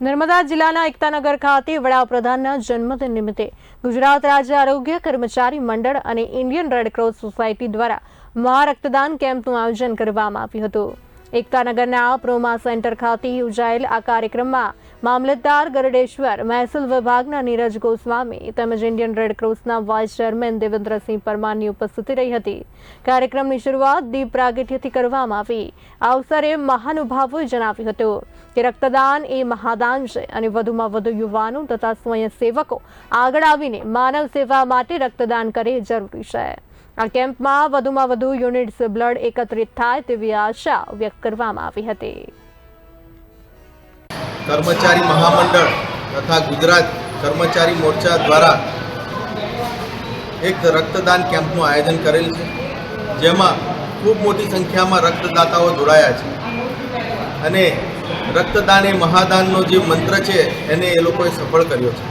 નર્મદા જિલ્લાના એકતાનગર ખાતે વડાપ્રધાનના જન્મદિન નિમિત્તે ગુજરાત રાજ્ય આરોગ્ય કર્મચારી મંડળ અને ઇન્ડિયન રેડક્રોસ સોસાયટી દ્વારા મહા રક્તદાન કેમ્પનું આયોજન કરવામાં આવ્યું હતું. એકતાનગરના પ્રોમા સેન્ટર ખાતે યોજાયેલ આ કાર્યક્રમમાં મામલતદાર ગરડેશ્વર, મહેસૂલ વિભાગના નીરજ ગોસ્વામી તેમજ ઇન્ડિયન રેડક્રોસના વાઇસ ચેરમેન દેવેન્દ્રસિંહ પરમારની ઉપસ્થિતિ રહી હતી. કાર્યક્રમની શરૂઆત દીપ પ્રાગટ્યથી કરવામાં આવી. આ અવસરે મહાનુભાવોએ જણાવ્યું હતું કે રક્તદાન એ મહાદાન છે અને વધુમાં વધુ યુવાનો તથા સ્વયંસેવકો આગળ આવીને માનવ સેવા માટે રક્તદાન કરે જરૂરી છે. આ કેમ્પમાં વધુમાં વધુ યુનિટ્સ બ્લડ એકત્રિત થાય તેવી આશા વ્યક્ત કરવામાં આવી હતી. કર્મચારી મહામંડળ તથા ગુજરાત કર્મચારી મોરચા દ્વારા એક રક્તદાન કેમ્પનું આયોજન કરેલ છે, જેમાં ખૂબ મોટી સંખ્યામાં રક્તદાતાઓ જોડાયા છે. અને રક્તદાન એ મહાદાનનો જે મંત્ર છે, એને એ લોકોએ સફળ કર્યો છે.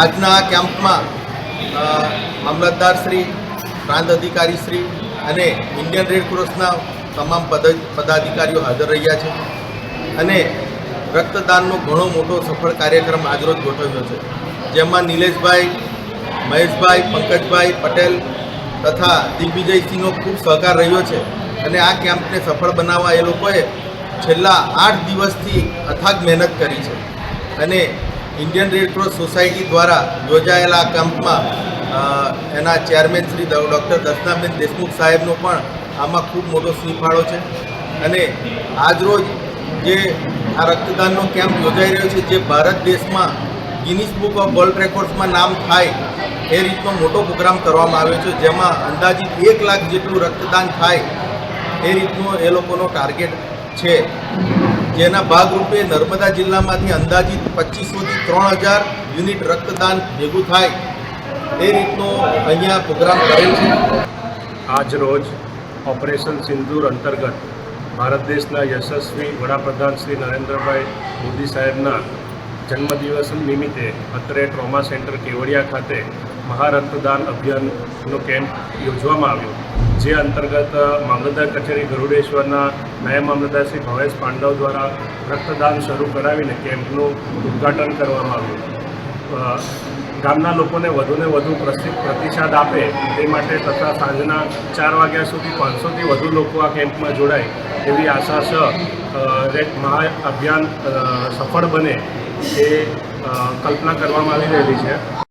આજના આ કેમ્પમાં મામલતદાર શ્રી, પ્રાંત અધિકારી શ્રી અને ઇન્ડિયન રેડ ક્રોસના તમામ પદ, પદાધિકારીઓ હાજર રહ્યા છે. અને રક્તદાનનો ઘણો મોટો સફળ કાર્યક્રમ આજરોજ ગોઠવ્યો છે. જેમાં નિલેશભાઈ, મહેશભાઈ, પંકજભાઈ પટેલ તથા દિગ્વિજયસિંહનો ખૂબ સહકાર રહ્યો છે અને આ કેમ્પને સફળ બનાવવા એ લોકોએ છેલ્લા આઠ દિવસથી અથાગ મહેનત કરી છે. અને ઇન્ડિયન રેડક્રોસ સોસાયટી દ્વારા યોજાયેલા કેમ્પમાં એના ચેરમેન શ્રી ડૉક્ટર દર્શનાબેન દેશમુખ સાહેબનો પણ આમાં ખૂબ મોટો ફાળો છે. અને આજરોજ જે આ રક્તદાનનો કેમ્પ યોજાઈ રહ્યો છે જે ભારત દેશમાં ગિનિસ બુક ઓફ વર્લ્ડ રેકોર્ડ્સમાં નામ થાય એ રીતનો મોટો પ્રોગ્રામ કરવામાં આવ્યો છે, જેમાં અંદાજિત એક લાખ જેટલું રક્તદાન થાય એ રીતનો એ લોકોનો ટાર્ગેટ છે. જેના ભાગરૂપે નર્મદા જિલ્લામાંથી અંદાજિત પચીસોથી ત્રણ હજાર યુનિટ રક્તદાન ભેગું થાય એ રીતનો અહીંયા પ્રોગ્રામ કરેલ છે. આજ રોજ ઓપરેશન સિંદૂર અંતર્ગત ભારત દેશના યશસ્વી વડાપ્રધાન શ્રી નરેન્દ્રભાઈ મોદી સાહેબના જન્મદિવસ નિમિત્તે અત્રે ટ્રોમા સેન્ટર કેવડિયા ખાતે મહારક્તદાન અભિયાનનો કેમ્પ યોજવામાં આવ્યો, જે અંતર્ગત મામલતદાર કચેરી ગરુડેશ્વરના નાયબ મામલતદાર શ્રી ભવેશ પાંડવ દ્વારા રક્તદાન શરૂ કરાવીને કેમ્પનું ઉદ્ઘાટન કરવામાં આવ્યું. ગામના લોકોને વધુને વધુ પ્રતિસાદ આપે તે માટે તથા સાંજના ચાર વાગ્યા સુધી પાંચસોથી વધુ લોકો આ કેમ્પમાં જોડાય એવી આશા છે રેક મહા અભિયાન સફળ બને એ કલ્પના કરવામાં આવી રહેલી છે.